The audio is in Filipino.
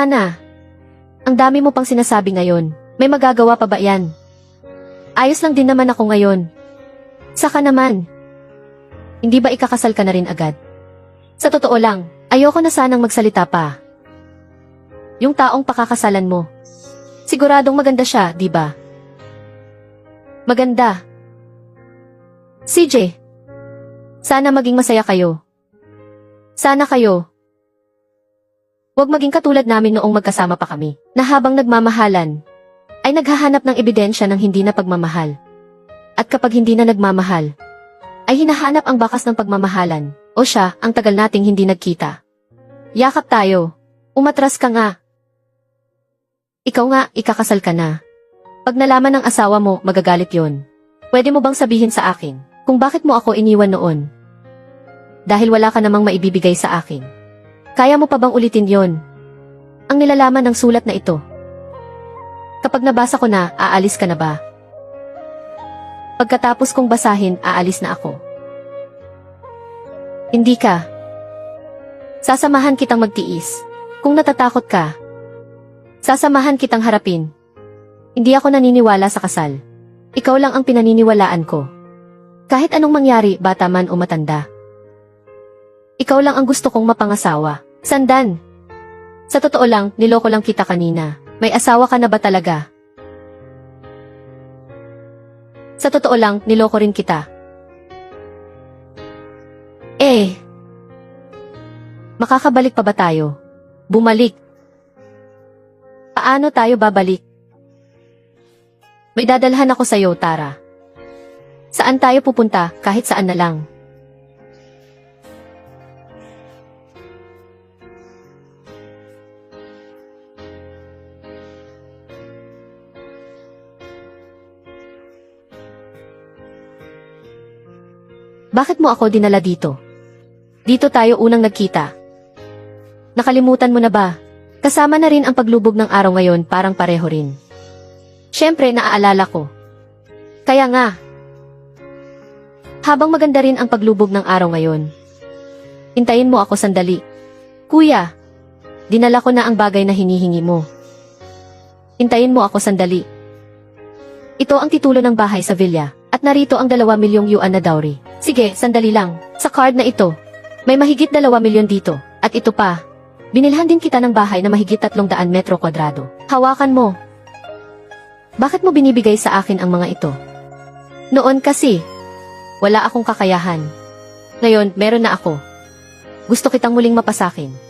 Ana, ang dami mo pang sinasabi ngayon. May magagawa pa ba yan? Ayos lang din naman ako ngayon. Saka naman. Hindi ba ikakasal ka na rin agad? Sa totoo lang, ayoko na sanang magsalita pa. Yung taong pakakasalan mo. Siguradong maganda siya, di ba? Maganda. CJ, sana maging masaya kayo. Sana kayo. Huwag maging katulad namin noong magkasama pa kami, na habang nagmamahalan, ay naghahanap ng ebidensya ng hindi na pagmamahal. At kapag hindi na nagmamahal, ay hinahanap ang bakas ng pagmamahalan, o siya, ang tagal nating hindi nagkita. Yakap tayo. Umatras ka nga. Ikaw nga, ikakasal ka na. Pag nalaman ng asawa mo, magagalit yon. Pwede mo bang sabihin sa akin, kung bakit mo ako iniwan noon? Dahil wala ka namang maibibigay sa akin. Kaya mo pa bang ulitin yon? Ang nilalaman ng sulat na ito. Kapag nabasa ko na, aalis ka na ba? Pagkatapos kong basahin, aalis na ako. Hindi ka. Sasamahan kitang magtiis. Kung natatakot ka, sasamahan kitang harapin. Hindi ako naniniwala sa kasal. Ikaw lang ang pinaniniwalaan ko. Kahit anong mangyari, bata man o matanda. Ikaw lang ang gusto kong mapangasawa. Sandan. Sa totoo lang, niloko lang kita kanina. May asawa ka na ba talaga? Sa totoo lang, niloko rin kita. Eh. Makakabalik pa ba tayo? Bumalik. Paano tayo babalik? May dadalhan ako sa'yo, Tara. Saan tayo pupunta, kahit saan na lang. Bakit mo ako dinala dito? Dito tayo unang nagkita. Nakalimutan mo na ba? Kasama na rin ang paglubog ng araw ngayon parang pareho rin. Siyempre, naaalala ko. Kaya nga. Habang maganda rin ang paglubog ng araw ngayon. Hintayin mo ako sandali. Kuya, dinala ko na ang bagay na hinihingi mo. Hintayin mo ako sandali. Ito ang titulo ng bahay sa villa, at narito ang dalawa milyong yuan na dowry. Sige, sandali lang. Sa card na ito, may mahigit dalawa milyon dito, at ito pa. Binilhan din kita ng bahay na mahigit tatlong daan metro kwadrado. Hawakan mo. Bakit mo binibigay sa akin ang mga ito? Noon kasi, wala akong kakayahan. Ngayon, meron na ako. Gusto kitang muling mapasakin.